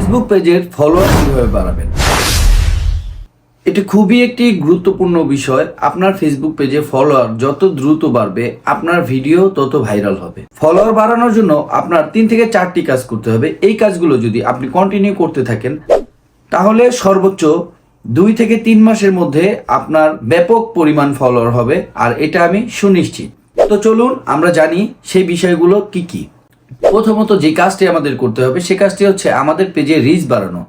Facebook পেজের follower কীভাবে বাড়াবেন? এটি খুবই একটি গুরুত্বপূর্ণ বিষয়। আপনার ফেসবুক পেজে ফলোয়ার যত দ্রুত বাড়বে, আপনার ভিডিও তত ভাইরাল হবে। ফলোয়ার বাড়ানোর জন্য আপনার তিন থেকে চারটি কাজ করতে হবে। এই কাজগুলো যদি আপনি কন্টিনিউ করতে থাকেন, তাহলে সর্বোচ্চ দুই থেকে তিন মাসের মধ্যে আপনার ব্যাপক পরিমাণ ফলোয়ার হবে। আর এটা আমি সুনিশ্চিত। তো চলুন আমরা জানি সেই বিষয়গুলো কি কি। প্রথমত যে কাজটি আমাদের করতে হবে, সে কাজটি হচ্ছে আমাদের পেজে রিচ বাড়ানো।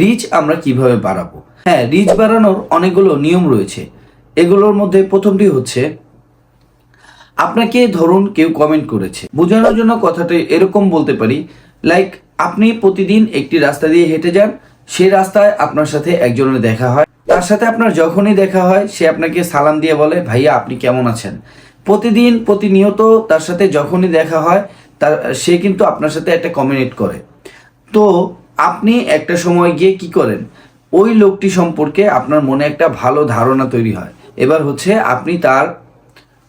রিচ আমরা কীভাবে বাড়াবো? হ্যাঁ রিচ বাড়ানোর অনেকগুলো নিয়ম রয়েছে। এগুলোর মধ্যে প্রথমটি হচ্ছে, আপনাকে ধরুন কেউ কমেন্ট করেছে। বোঝানোর জন্য কথাটি এরকম বলতে পারি লাইক আপনি প্রতিদিন একটি রাস্তা দিয়ে হেঁটে যান, সেই রাস্তায় আপনার সাথে একজনের দেখা হয়। তার সাথে আপনার যখনই দেখা হয়, সে আপনাকে সালাম দিয়ে বলে, ভাইয়া, আপনি কেমন আছেন? প্রতিদিন, প্রতিনিয়ত তার সাথে যখনই দেখা হয় তার, সে কিন্তু আপনার সাথে একটা কমিউনিকেট করে। তো আপনি একটা সময় গিয়ে কি করেন? ওই লোকটি সম্পর্কে আপনার মনে একটা ভালো ধারণা তৈরি হয়। এবার হচ্ছে আপনি তার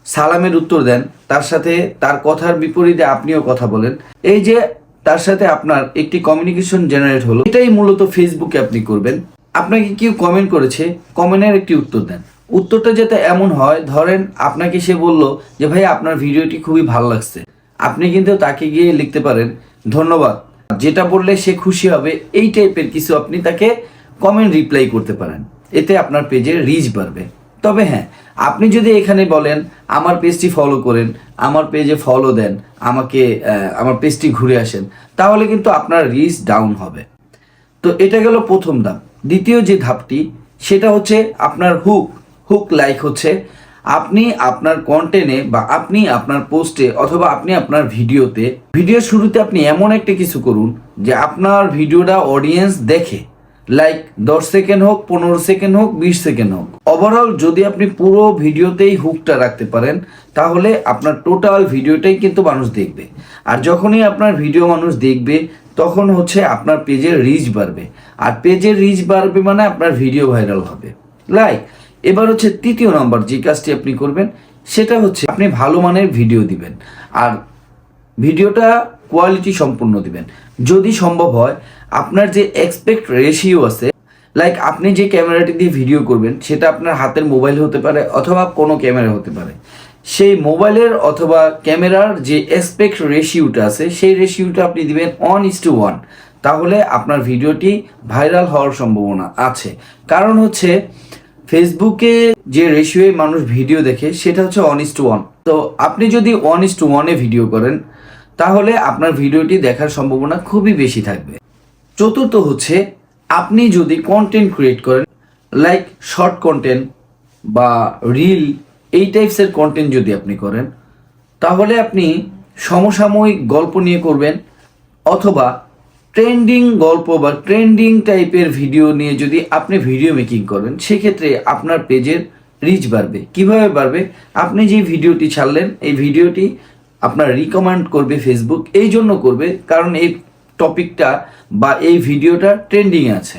সালামের উত্তর দেন, তার সাথে তার কথার বিপরীতে আপনিও কথা বলেন। এই যে তার সাথে আপনার একটি কমিউনিকেশন জেনারেট হলো, এটাই মূলত ফেসবুকে আপনি করবেন। আপনাকে কেউ কমেন্ট করেছে কমেন্টের একটি উত্তর দেন। উত্তরটা যাতে এমন হয়, ধরেন আপনাকে সে বলল যে, ভাই, আপনার ভিডিওটি খুবই ভালো লাগছে। আপনি কিন্তু তাকে গিয়ে লিখতে পারেন, ধন্যবাদ। যেটা বললে সে খুশি হবে, এই টাইপের কিছু আপনি তাকে কমেন্ট রিপ্লাই করতে পারেন। এতে আপনার পেজের রিচ বাড়বে। তবে হ্যাঁ আপনি যদি এখানে বলেন, আমার পেজটি ফলো করেন, আমার পেজে ফলো দেন, আমাকে আমার পেজটি ঘুরে আসেন, তাহলে কিন্তু আপনার রিচ ডাউন হবে। তো এটা গেল প্রথম ধাপ। দ্বিতীয় যে ধাপটি, সেটা হচ্ছে আপনার হুক হুক লাইক হচ্ছে আপনি আপনার কন্টেন্টে বা আপনি আপনার পোস্টে অথবা আপনি আপনার ভিডিওতে ভিডিও শুরুতে আপনি এমন একটা কিছু করুন যে আপনার ভিডিওটা অডিয়েন্স দেখে। লাইক দশ সেকেন্ড হোক, পনেরো সেকেন্ড হোক, বিশ সেকেন্ড হোক। ওভারঅল যদি আপনি পুরো ভিডিওতেই হুকটা রাখতে পারেন, তাহলে আপনার টোটাল ভিডিওটাই কিন্তু মানুষ দেখবে। আর যখনই আপনার ভিডিও মানুষ দেখবে, তখন হচ্ছে আপনার পেজের রিচ বাড়বে। আর পেজের রিচ বাড়বে মানে আপনার ভিডিও ভাইরাল হবে। লাইক এবার হচ্ছে তৃতীয় নম্বর যে কাজটি আপনি করবেন, সেটা হচ্ছে আপনি ভালো মানের ভিডিও দিবেন। আর ভিডিওটা কোয়ালিটি সম্পূর্ণ দিবেন। যদি সম্ভব হয়, আপনার যে এক্সপেক্ট রেশিও আছে লাইক আপনি যে ক্যামেরাটি দিয়ে ভিডিও করবেন, সেটা আপনার হাতের মোবাইল হতে পারে অথবা কোনো ক্যামেরা হতে পারে। সেই মোবাইলের অথবা ক্যামেরার যে এক্সপেক্ট রেশিওটা আছে, সেই রেশিওটা আপনি দিবেন ওয়ান ইস টু ওয়ান তাহলে আপনার ভিডিওটি ভাইরাল হওয়ার সম্ভাবনা আছে। কারণ হচ্ছে ফেসবুকে যে রেশিওয়ে মানুষ ভিডিও দেখে, সেটা হচ্ছে ওয়ান ইস টু ওয়ান তো আপনি যদি ওয়ান ইস টু ওয়ানে ভিডিও করেন, তাহলে আপনার ভিডিওটি দেখার সম্ভাবনা খুবই বেশি থাকবে। চতুর্থ হচ্ছে, আপনি যদি কন্টেন্ট ক্রিয়েট করেন লাইক শর্ট কন্টেন্ট বা রিল এই টাইপসের কন্টেন্ট যদি আপনি করেন, তাহলে আপনি সমসাময়িক গল্প নিয়ে করবেন, অথবা ট্রেন্ডিং গল্প বা ট্রেন্ডিং টাইপের ভিডিও নিয়ে যদি আপনি ভিডিও মেকিং করেন, সেক্ষেত্রে আপনার পেজের রিচ বাড়বে। কীভাবে বাড়বে? আপনি যে ভিডিওটি ছাড়লেন, এই ভিডিওটি আপনার রিকমেন্ড করবে ফেসবুক এই জন্য করবে, কারণ এই টপিকটা বা এই ভিডিওটা ট্রেন্ডিং আছে।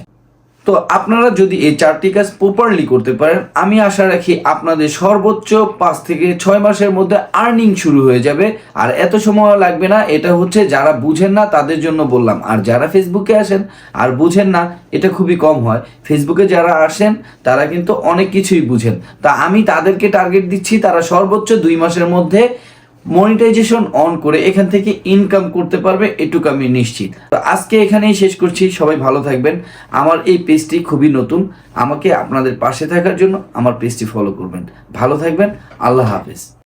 তো আপনারা যদি এই চারটি কাজ প্রপারলি করতে পারেন, আমি আশা রাখি আপনাদের সর্বোচ্চ পাঁচ থেকে ছয় মাসের মধ্যে আর্নিং শুরু হয়ে যাবে। আর এত সময় লাগবে না, এটা হচ্ছে যারা বুঝেন না তাদের জন্য বললাম। আর যারা ফেসবুকে আসেন আর বুঝেন না, এটা খুবই কম হয়। ফেসবুকে যারা আসেন, তারা কিন্তু অনেক কিছুই বুঝেন। তা আমি তাদেরকে টার্গেট দিচ্ছি, তারা সর্বোচ্চ দুই মাসের মধ্যে মনিটাইজেশন অন করে এখান থেকে ইনকাম করতে পারবে, এটুকু আমি নিশ্চিত। তো আজকে এখানেই শেষ করছি, সবাই ভালো থাকবেন। আমার এই পেজটি খুবই নতুন। আমাকে আপনাদের পাশে থাকার জন্য আমার পেজটি ফলো করবেন। ভালো থাকবেন, আল্লাহ হাফেজ।